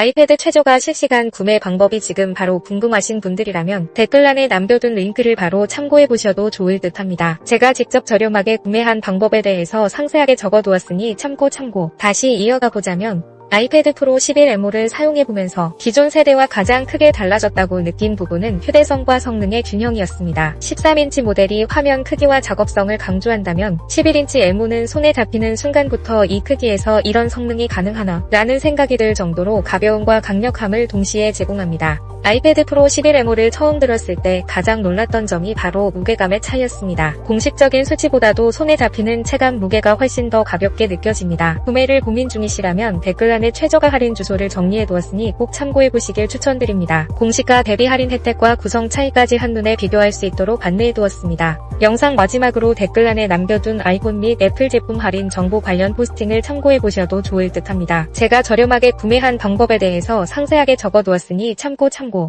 아이패드 최저가 실시간 구매 방법이 지금 바로 궁금하신 분들이라면 댓글란에 남겨둔 링크를 바로 참고해보셔도 좋을 듯 합니다. 제가 직접 저렴하게 구매한 방법에 대해서 상세하게 적어두었으니 참고 참고. 다시 이어가 보자면 아이패드 프로 11M를 사용해보면서 기존 세대와 가장 크게 달라졌다고 느낀 부분은 휴대성과 성능의 균형이었습니다. 13인치 모델이 화면 크기와 작업성을 강조한다면 11인치 M은 손에 잡히는 순간부터 이 크기에서 이런 성능이 가능하나 라는 생각이 들 정도로 가벼움과 강력함을 동시에 제공합니다. 아이패드 프로 11M를 처음 들었을 때 가장 놀랐던 점이 바로 무게감의 차이였습니다. 공식적인 수치보다도 손에 잡히는 체감 무게가 훨씬 더 가볍게 느껴집니다. 구매를 고민 중이시라면 댓글란에 최저가 할인 주소를 정리해두었으니 꼭 참고해보시길 추천드립니다. 공시가 대비 할인 혜택과 구성 차이까지 한눈에 비교할 수 있도록 안내해두었습니다. 영상 마지막으로 댓글란에 남겨둔 아이폰 및 애플 제품 할인 정보 관련 포스팅을 참고해보셔도 좋을 듯 합니다. 제가 저렴하게 구매한 방법에 대해서 상세하게 적어두었으니 참고 참고.